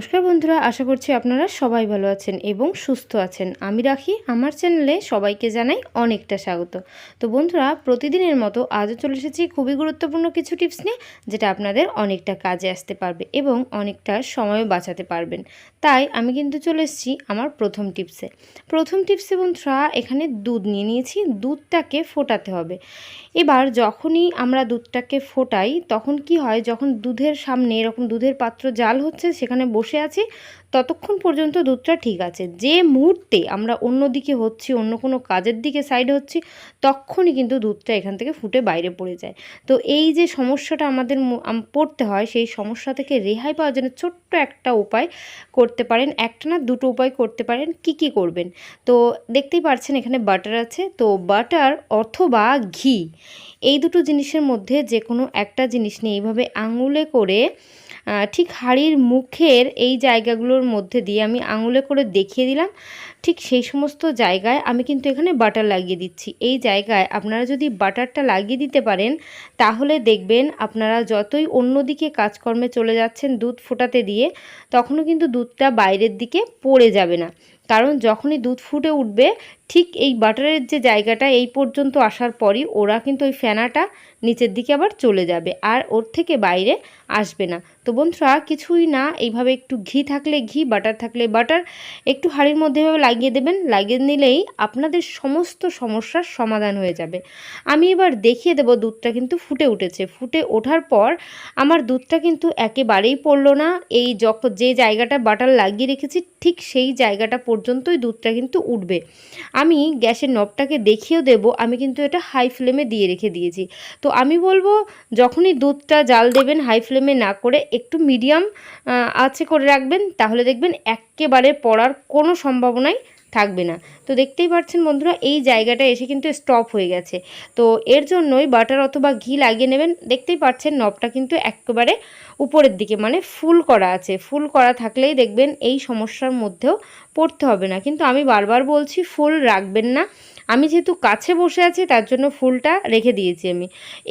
নমস্কার বন্ধুরা, আশা করছি আপনারা সবাই ভালো আছেন এবং সুস্থ আছেন। আমি রাখি, আমার চ্যানেলে সবাইকে জানাই অনেকটা স্বাগত। তো বন্ধুরা, প্রতিদিনের মতো আজও চলে এসেছি খুবই গুরুত্বপূর্ণ কিছু টিপস নিয়ে, যেটা আপনাদের অনেকটা কাজে আসতে পারবে এবং অনেকটা সময় বাঁচাতে পারবেন। তাই আমি কিন্তু চলে এসেছি আমার প্রথম টিপসে। প্রথম টিপসে বন্ধুরা, এখানে দুধ নিয়ে নিয়েছি। দুধটাকে ফোটাতে হবে। এবার যখনই আমরা দুধটাকে ফোটাই, তখন কি হয়, যখন দুধের সামনে এরকম দুধের পাত্র জাল হচ্ছে, সেখানে বসে আছি, ততক্ষণ পর্যন্ত দুধটা ঠিক আছে। যে মুহূর্তে আমরা অন্য দিকে হচ্ছি, অন্য কোনো কাজের দিকে সাইড হচ্ছি, তখনই কিন্তু দুধটা এখান থেকে ফুটে বাইরে পড়ে যায়। তো এই যে সমস্যাটা আমাদের পড়তে হয়, সেই সমস্যা থেকে রেহাই পাওয়ার জন্য ছোট্ট একটা উপায় করতে পারেন। একটা না, দুটো উপায় করতে পারেন, কি কি করবেন? তো দেখতেই পাচ্ছেন এখানে বাটার আছে। তো বাটার অথবা ঘি, এই দুটো জিনিসের মধ্যে যে কোনো একটা জিনিস নিয়ে এইভাবে আঙুলে করে ঠিক হাড়ির মুখের এই জায়গাগুলোর মধ্যে দিয়ে আমি আঙুলে করে দেখিয়ে দিলাম। ঠিক সেই সমস্ত জায়গায় আমি কিন্তু এখানে বাটার লাগিয়ে দিচ্ছি। এই জায়গায় আপনারা যদি বাটারটা লাগিয়ে দিতে পারেন, তাহলে দেখবেন আপনারা যতই অন্যদিকে কাজকর্মে চলে যাচ্ছেন দুধ ফোটাতে দিয়ে, তখনও কিন্তু দুধটা বাইরের দিকে পড়ে যাবে না। কারণ যখনই দুধ ফুটে উঠবে, ঠিক এই বাটারের যে জায়গাটা এই পর্যন্ত আসার পরই ওরা কিন্তু ওই ফেনাটা নিচের দিকে আবার চলে যাবে আর ওর থেকে বাইরে আসবে না। তো বন্ধুরা, কিছুই না, এইভাবে একটু ঘি থাকলে ঘি, বাটার থাকলে বাটার, একটু হাঁড়ির মধ্যে এভাবে লাগিয়ে দেবেন, লাগিয়ে নিলেই আপনাদের সমস্ত সমস্যার সমাধান হয়ে যাবে। আমি এবার দেখিয়ে দেবো দুধটা কিন্তু ফুটে উঠেছে। ফুটে ওঠার পর আমার দুধটা কিন্তু একেবারেই পড়ল না। এই যখন যে জায়গাটা বাটার লাগিয়ে রেখেছি ঠিক সেই জায়গাটা পর্যন্তই দুধটা কিন্তু উঠবে। আমি গ্যাসের নবটাকে দেখিয়েও দেব, আমি কিন্তু এটা হাই ফ্লেমে দিয়ে রেখে দিয়েছি। তো আমি বলব, যখনই দুধটা জাল দেবেন হাই ফ্লেমে না করে একটু মিডিয়াম আছে করে রাখবেন, তাহলে দেখবেন একেবারে পড়ার কোনো সম্ভাবনাই থাকবে না। তো দেখতেই পাচ্ছেন বন্ধুরা, এই জায়গাটা এসে কিন্তু স্টপ হয়ে গেছে। তো এর জন্যই বাটার অথবা ঘি লাগিয়ে নেবেন। দেখতেই পাচ্ছেন নবটা কিন্তু একেবারে উপরের দিকে মানে ফুল করা আছে। ফুল করা থাকলেই দেখবেন এই সমস্যার মধ্যেও পড়তে হবে না। কিন্তু আমি বারবার বলছি ফুল রাখবেন না। আমি যেহেতু কাছে বসে আছি, তার জন্য ফুলটা রেখে দিয়েছি আমি।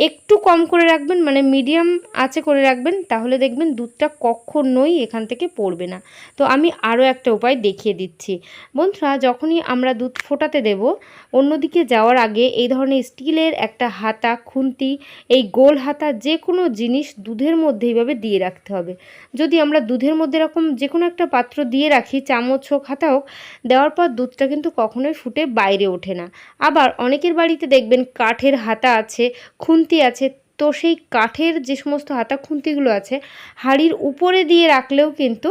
একটু কম করে রাখবেন মানে মিডিয়াম আছে করে রাখবেন, তাহলে দেখবেন দুধটা কখনোই এখান থেকে পড়বে না। তো আমি আরও একটা উপায় দেখিয়ে দিচ্ছি। বন্ধুরা, যখনই আমরা দুধ ফোটাতে দেব, অন্যদিকে যাওয়ার আগে এই ধরনের স্টিলের একটা হাতা, খুন্তি, এই গোল হাতা যে কোনো জিনিস দুধের মধ্যে এইভাবে দিয়ে রাখতে হবে। যদি আমরা দুধের মধ্যে এরকম যে কোনো একটা পাত্র দিয়ে রাখি, চামচ হোক, হাতা হোক, দেওয়ার পর দুধটা কিন্তু কখনোই ফুটে বাইরে ওঠে না। আবার অনেকের বাড়িতে দেখবেন কাঠের হাতা আছে, খুন্তি আছে। তো সেই কাঠের যে সমস্ত হাতা খুন্তিগুলো আছে, হাড়ির উপরে দিয়ে রাখলেও কিন্তু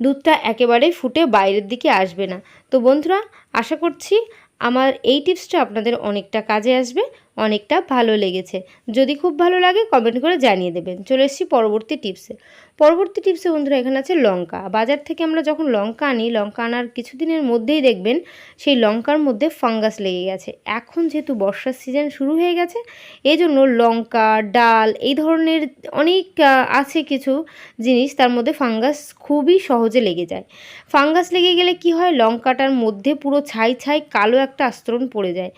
দুধটা একেবারেই ফুটে বাইরের দিকে আসবে না। তো বন্ধুরা, আশা করছি আমার এই টিপসটা আপনাদের অনেকটা কাজে আসবে। অনেকটা ভালো লেগেছে। যদি খুব ভালো লাগে কমেন্ট করে জানিয়ে দেবেন। চলে এসেছি পরবর্তী টিপসে পরবর্তী টিপসে বন্ধুরা, এখানে আছে লঙ্কা। বাজার থেকে আমরা যখন লঙ্কা আনি, লঙ্কা আনার কিছুদিনের মধ্যেই দেখবেন সেই লঙ্কার মধ্যে ফাঙ্গাস লেগে গেছে। এখন যেহেতু বর্ষার সিজন শুরু হয়ে গেছে এই জন্য লঙ্কা, ডাল এই ধরনের অনেক আছে কিছু জিনিস তার মধ্যে ফাঙ্গাস খুবই সহজে লেগে যায়। ফাঙ্গাস লেগে গেলে কি হয়? লঙ্কাটার মধ্যে পুরো ছাই ছাই কালো একটা আস্তরণ পড়ে যায়।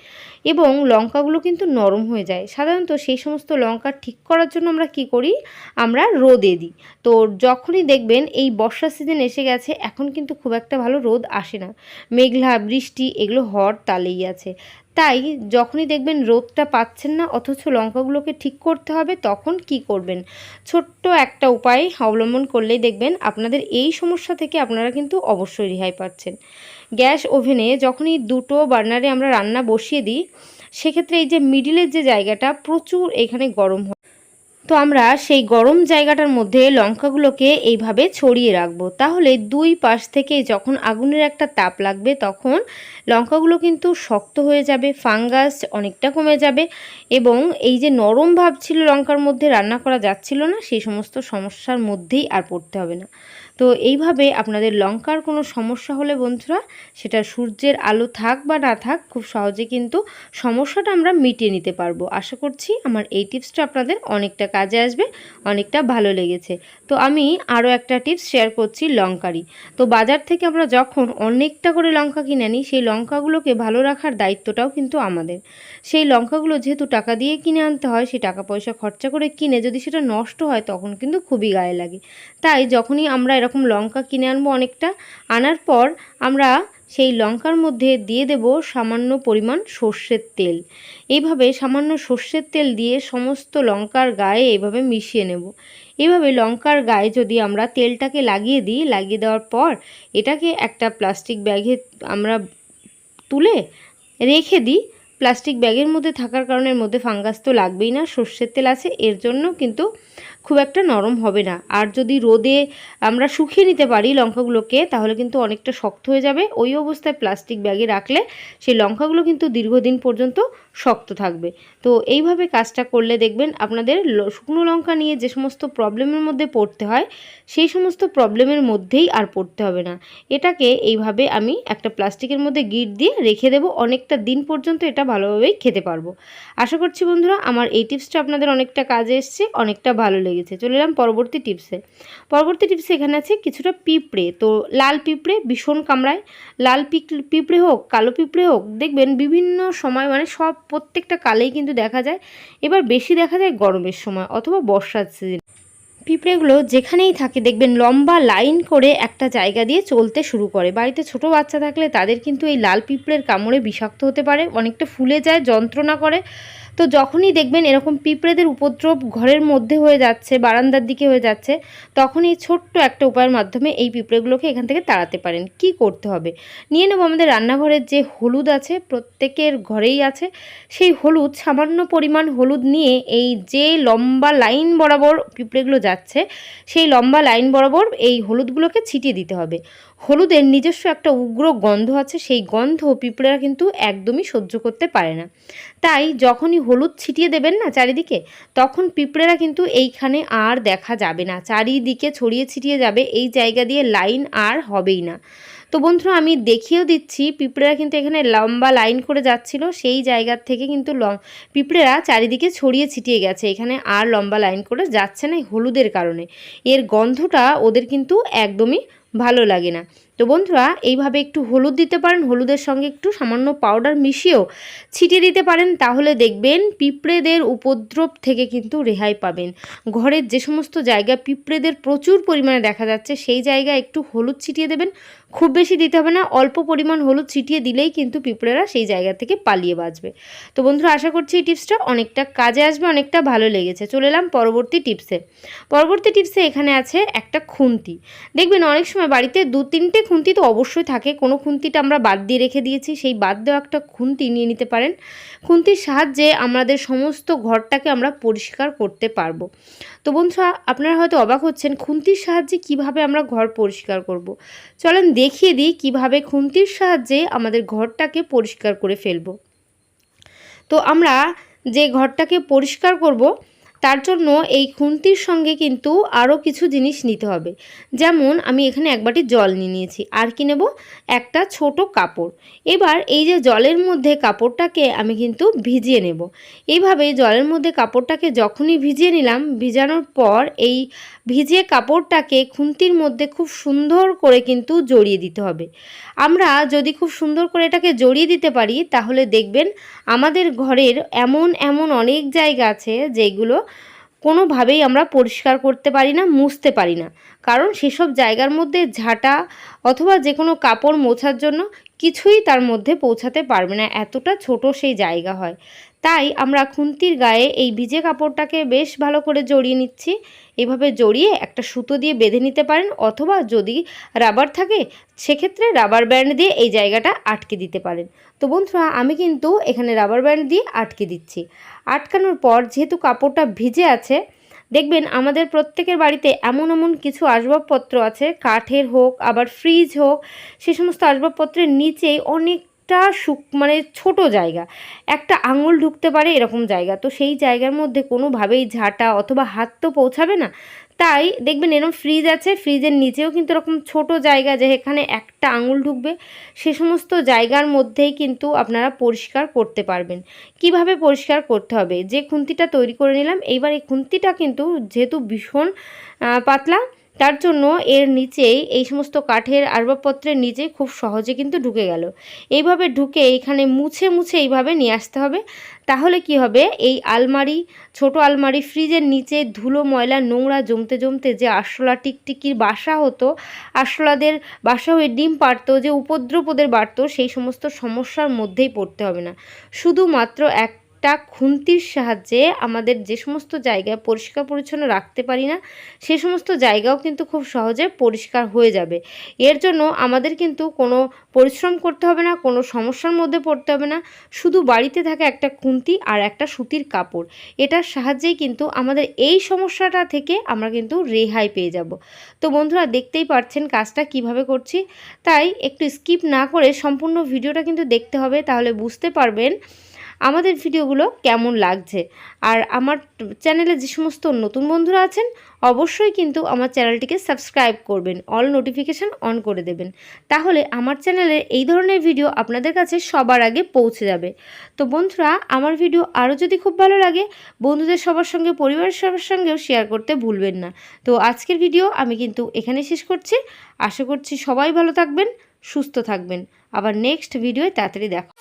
এবং লঙ্কাগুলো কিন্তু নরম হয়ে যায়। সাধারণত সেই সমস্ত লঙ্কা ঠিক করার জন্য আমরা কি করি? আমরা রোদে দিই। তো যখনই দেখবেন এই বর্ষা সিজন এসে গেছে, এখন কিন্তু খুব একটা ভালো রোদ আসে না। মেঘলা, বৃষ্টি, এগুলো হওয়ার তালেই আছে। তাই যখনই দেখবেন রোদটা পাচ্ছেন না, অথচ লঙ্কাগুলোকে ঠিক করতে হবে, তখন কি করবেন? ছোট্ট একটা উপায় অবলম্বন করলেই দেখবেন আপনাদের এই সমস্যা থেকে আপনারা কিন্তু অবশ্যই রেহাই পাচ্ছেন। গ্যাস ওভেনে যখনই দুটো বার্নারে আমরা রান্না বসিয়ে দিই সেক্ষেত্রে এই যে মিডিলের যে জায়গাটা প্রচুর এখানে গরম হয়। তো আমরা সেই গরম জায়গাটার মধ্যে লঙ্কাগুলোকে এইভাবে ছড়িয়ে রাখব। তাহলে দুই পাশ থেকে যখন আগুনের একটা তাপ লাগবে, তখন লঙ্কাগুলো কিন্তু শক্ত হয়ে যাবে, ফাঙ্গাস অনেকটা কমে যাবে এবং এই যে নরম ভাব ছিল লঙ্কার মধ্যে রান্না করা যাচ্ছিল না, সেই সমস্ত সমস্যার মধ্যেই আর পড়তে হবে না। তো এইভাবে আপনাদের লঙ্কার কোনো সমস্যা হলে বন্ধুরা, সেটা সূর্যের আলো থাক বা না থাক, খুব সহজে কিন্তু সমস্যাটা আমরা মিটিয়ে নিতে পারব। আশা করছি আমার এই টিপসটা আপনাদের অনেকটা কাজে আসবে, অনেকটা ভালো লেগেছে। তো আমি আরও একটা টিপস শেয়ার করছি লঙ্কারই। তো বাজার থেকে আমরা যখন অনেকটা করে লঙ্কা কিনে নিই সেই লঙ্কাগুলোকে ভালো রাখার দায়িত্বটাও কিন্তু আমাদের। সেই লঙ্কাগুলো যেহেতু টাকা দিয়ে কিনে আনতে হয়, সেই টাকা পয়সা খরচা করে কিনে যদি সেটা নষ্ট হয়, তখন কিন্তু খুবই গায়ে লাগে। তাই যখনই আমরা এরকম লঙ্কা কিনে আনব অনেকটা, আনার পর আমরা সেই লঙ্কার মধ্যে দিয়ে দেব সামান্য পরিমাণ সর্ষের তেল। এইভাবে সামান্য সর্ষের তেল দিয়ে সমস্ত লঙ্কার গায়ে এইভাবে মিশিয়ে নেব। এভাবে লঙ্কার গায়ে যদি আমরা তেলটাকে লাগিয়ে দিই, লাগিয়ে দেওয়ার পর এটাকে একটা প্লাস্টিক ব্যাগে আমরা তুলে রেখে দিই। প্লাস্টিক ব্যাগের মধ্যে থাকার কারণে এর মধ্যে ফাঙ্গাস তো লাগবেই না, সর্ষের তেল আছে, এর জন্য কিন্তু খুব একটা নরম হবে না। আর যদি রোদে আমরা শুকিয়ে নিতে পারি লঙ্কাগুলোকে, তাহলে কিন্তু অনেকটা শক্ত হয়ে যাবে। ওই অবস্থায় প্লাস্টিক ব্যাগে রাখলে সেই লঙ্কাগুলো কিন্তু দীর্ঘদিন পর্যন্ত শক্ত থাকবে। তো এইভাবে কাজটা করলে দেখবেন আপনাদের শুকনো লঙ্কা নিয়ে যে সমস্ত প্রবলেমের মধ্যে পড়তে হয়, সেই সমস্ত প্রবলেমের মধ্যেই আর পড়তে হবে না। এটাকে এইভাবে আমি একটা প্লাস্টিকের মধ্যে গিট দিয়ে রেখে দেবো। অনেকটা দিন পর্যন্ত এটা ভালোভাবেই খেতে পারব। আশা করছি বন্ধুরা, আমার এই টিপসটা আপনাদের অনেকটা কাজে এসছে, অনেকটা ভালো লেগেছে। চলে এলাম পরবর্তী টিপসে পরবর্তী টিপসে এখানে আছে কিছুটা পিঁপড়ে। তো লাল পিঁপড়ে ভীষণ কামড়ায়। লাল পিঁপড়ে হোক, কালো পিঁপড়ে হোক, দেখবেন বিভিন্ন সময় মানে সব, প্রত্যেকটা কালেই কিন্তু দেখা যায়। এবার বেশি দেখা যায় গরমের সময় অথবা বর্ষার সিজন পিঁপড়েগুলো যেখানেই থাকে, দেখবেন লম্বা লাইন করে একটা জায়গা দিয়ে চলতে শুরু করে। বাড়িতে ছোট বাচ্চা থাকলে তাদের কিন্তু এই লাল পিঁপড়ের কামড়ে বিষাক্ত হতে পারে, অনেকটা ফুলে যায়, যন্ত্রণা করে। তো যখনই দেখবেন এরকম পিঁপড়েদের উপদ্রব ঘরের মধ্যে হয়ে যাচ্ছে, বারান্দার দিকে হয়ে যাচ্ছে তখন এই ছোট্ট একটা উপায়ের মাধ্যমে এই পিঁপড়েগুলোকে এখান থেকে তাড়াতে পারেন। কি করতে হবে? নিয়ে নেব আমাদের রান্নাঘরের যে হলুদ আছে, প্রত্যেকের ঘরেই আছে। সেই হলুদ, সামান্য পরিমাণ হলুদ নিয়ে এই যে লম্বা লাইন বরাবর পিঁপড়েগুলো যাচ্ছে, সেই লম্বা লাইন বরাবর এই হলুদগুলোকে ছিটিয়ে দিতে হবে। হলুদের নিজস্ব একটা উগ্র গন্ধ আছে, সেই গন্ধ পিঁপড়েরা কিন্তু একদমই সহ্য করতে পারে না। তাই যখনই হলুদ ছিটিয়ে দেবেন না চারিদিকে, তখন পিঁপড়েরা কিন্তু এইখানে আর দেখা যাবে না। চারিদিকে ছড়িয়ে ছিটিয়ে যাবে, এই জায়গা দিয়ে লাইন আর হবেই না। তো বন্ধুরা, আমি দেখিয়েও দিচ্ছি, পিঁপড়েরা কিন্তু এখানে লম্বা লাইন করে যাচ্ছিল, সেই জায়গার থেকে কিন্তু পিঁপড়েরা চারিদিকে ছড়িয়ে ছিটিয়ে গেছে, এখানে আর লম্বা লাইন করে যাচ্ছে না হলুদের কারণে। এর গন্ধটা ওদের কিন্তু একদমই ভালো লাগে না। তো বন্ধুরা, এইভাবে একটু হলুদ দিতে পারেন, হলুদের সঙ্গে একটু সামান্য পাউডার মিশিয়েও ছিটিয়ে দিতে পারেন, তাহলে দেখবেন পিঁপড়েদের উপদ্রব থেকে কিন্তু রেহাই পাবেন। ঘরের যে সমস্ত জায়গা পিঁপড়েদের প্রচুর পরিমাণে দেখা যাচ্ছে, সেই জায়গায় একটু হলুদ ছিটিয়ে দেবেন খুব বেশি দিতে হবে না, অল্প পরিমাণ হলুদ ছিটিয়ে দিলেই কিন্তু পিঁপড়েরা সেই জায়গা থেকে পালিয়ে বাঁচবে। তো বন্ধুরা, আশা করছি এই টিপসটা অনেকটা কাজে আসবে, অনেকটা ভালো লেগেছে। চলে এলাম পরবর্তী টিপসে। পরবর্তী টিপসে এখানে আছে একটা খুন্তি। দেখবেন অনেক সময় বাড়িতে দু তিনটে খুন্তি তো অবশ্যই থাকে, কোনো খুন্তিটা আমরা বাদ দিয়ে রেখে দিয়েছি, সেই বাদ দেওয়া একটা খুন্তি নিয়ে নিতে পারেন। খুন্তির সাহায্যে আমাদের সমস্ত ঘরটাকে আমরা পরিষ্কার করতে পারব। তো বন্ধুরা, আপনারা হয়তো অবাক হচ্ছেন, খুন্তির সাহায্যে কীভাবে আমরা ঘর পরিষ্কার করব। চলেন দেখিয়ে দিই কীভাবে খুন্তির সাহায্যে আমাদের ঘরটাকে পরিষ্কার করে ফেলব। তো আমরা যে ঘরটাকে পরিষ্কার করব তার জন্য এই খুন্তির সঙ্গে কিন্তু আরও কিছু জিনিস নিতে হবে। যেমন আমি এখানে এক বাটি জল নিয়ে নিয়েছি। আর কি নেব? একটা ছোট কাপড়। এবার এই যে জলের মধ্যে কাপড়টাকে আমি কিন্তু ভিজিয়ে নেব। এইভাবে জলের মধ্যে কাপড়টাকে যখনই ভিজিয়ে নিলাম, ভিজানোর পর এই ভিজিয়ে কাপড়টাকে খুন্তির মধ্যে খুব সুন্দর করে কিন্তু জড়িয়ে দিতে হবে। আমরা যদি খুব সুন্দর করে এটাকে জড়িয়ে দিতে পারি, তাহলে দেখবেন আমাদের ঘরের এমন এমন অনেক জায়গা আছে যেগুলো কোনোভাবেই আমরা পরিষ্কার করতে পারি না, মুছতে পারি না। কারণ সেসব জায়গার মধ্যে ঝাঁটা অথবা যে কোনো কাপড় মোছার জন্য কিছুই তার মধ্যে পৌঁছাতে পারবে না। এতটা ছোট সেই জায়গা হয়। তাই আমরা খুন্তির গায়ে এই ভিজে কাপড়টাকে বেশ ভালো করে জড়িয়ে নিচ্ছি। এভাবে জড়িয়ে একটা সুতো দিয়ে বেঁধে নিতে পারেন অথবা যদি রাবার থাকে, সেক্ষেত্রে রাবার ব্যান্ড দিয়ে এই জায়গাটা আটকে দিতে পারেন। তো বন্ধুরা, আমি কিন্তু এখানে রাবার ব্যান্ড দিয়ে আটকে দিচ্ছি। আটকানোর পর যেহেতু কাপড়টা ভিজে আছে, দেখবেন আমাদের প্রত্যেকের বাড়িতে এমন এমন কিছু আসবাবপত্র আছে, কাঠের হোক, আবার ফ্রিজ হোক, সে সমস্ত আসবাবপত্রের নিচেই অনেক একটা শুক মানে ছোট জায়গা। একটা আঙুল ঢুকতে পারে এরকম জায়গা। তো সেই জায়গার মধ্যে কোনোভাবেই ঝাঁটা অথবা হাত তো পৌঁছাবে না। তাই দেখবেন এরকম ফ্রিজ আছে। ফ্রিজের নিচেও কিন্তু এরকম ছোট জায়গা যে এখানে একটা আঙুল ঢুকবে। সে সমস্ত জায়গার মধ্যেই কিন্তু আপনারা পরিষ্কার করতে পারবেন। কীভাবে পরিষ্কার করতে হবে? যে খুন্তিটা তৈরি করে নিলাম, এইবার এই খুন্তিটা কিন্তু যেহেতু ভীষণ পাতলা তার জন্য এর নিচেই এই সমস্ত কাঠের আসবাবপত্রের নিচে খুব সহজে কিন্তু ঢুকে গেল। এইভাবে ঢুকে এইখানে মুছে মুছে এইভাবে নিয়ে আসতে হবে। তাহলে কি হবে? এই আলমারি, ছোট আলমারি, ফ্রিজের নিচে ধুলো, ময়লা, নোংরা, জমতে জমতে যে আরশোলা টিকটিকির বাসা হতো, আরশোলাদের বাসা হয়ে ডিম পারতো যে উপদ্রব ওদের বাড়তো, সেই সমস্ত সমস্যার মধ্যেই পড়তে হবে না। শুধুমাত্র একটা খুন্তির সাহায্যে আমাদের যে সমস্ত জায়গায় পরিষ্কার পরিচ্ছন্ন রাখতে পারি না, সে সমস্ত জায়গাও কিন্তু খুব সহজে পরিষ্কার হয়ে যাবে। এর জন্য আমাদের কিন্তু কোনো পরিশ্রম করতে হবে না, কোনো সমস্যার মধ্যে পড়তে হবে না। শুধু বাড়িতে থাকা একটা খুন্তি আর একটা সুতির কাপড়, এটার সাহায্যেই কিন্তু আমাদের এই সমস্যাটা থেকে আমরা কিন্তু রেহাই পেয়ে যাব। তো বন্ধুরা, দেখতেই পারছেন কাজটা কীভাবে করছি। তাই একটু স্কিপ না করে সম্পূর্ণ ভিডিওটা কিন্তু দেখতে হবে, তাহলে বুঝতে পারবেন আমাদের ভিডিওগুলো কেমন লাগছে? আর আমার চ্যানেলে যে সমস্ত নতুন বন্ধুরা আছেন, অবশ্যই কিন্তু আমার চ্যানেলটিকে সাবস্ক্রাইব করবেন, অল নোটিফিকেশান অন করে দেবেন। তাহলে আমার চ্যানেলের এই ধরনের ভিডিও আপনাদের কাছে সবার আগে পৌঁছে যাবে। তো বন্ধুরা, আমার ভিডিও আরও যদি খুব ভালো লাগে, বন্ধুদের সবার সঙ্গে, পরিবারের সবার সঙ্গেও শেয়ার করতে ভুলবেন না। তো আজকের ভিডিও আমি কিন্তু এখানে শেষ করছি। আশা করছি সবাই ভালো থাকবেন, সুস্থ থাকবেন। আবার নেক্সট ভিডিওয় তাড়াতাড়ি দেখো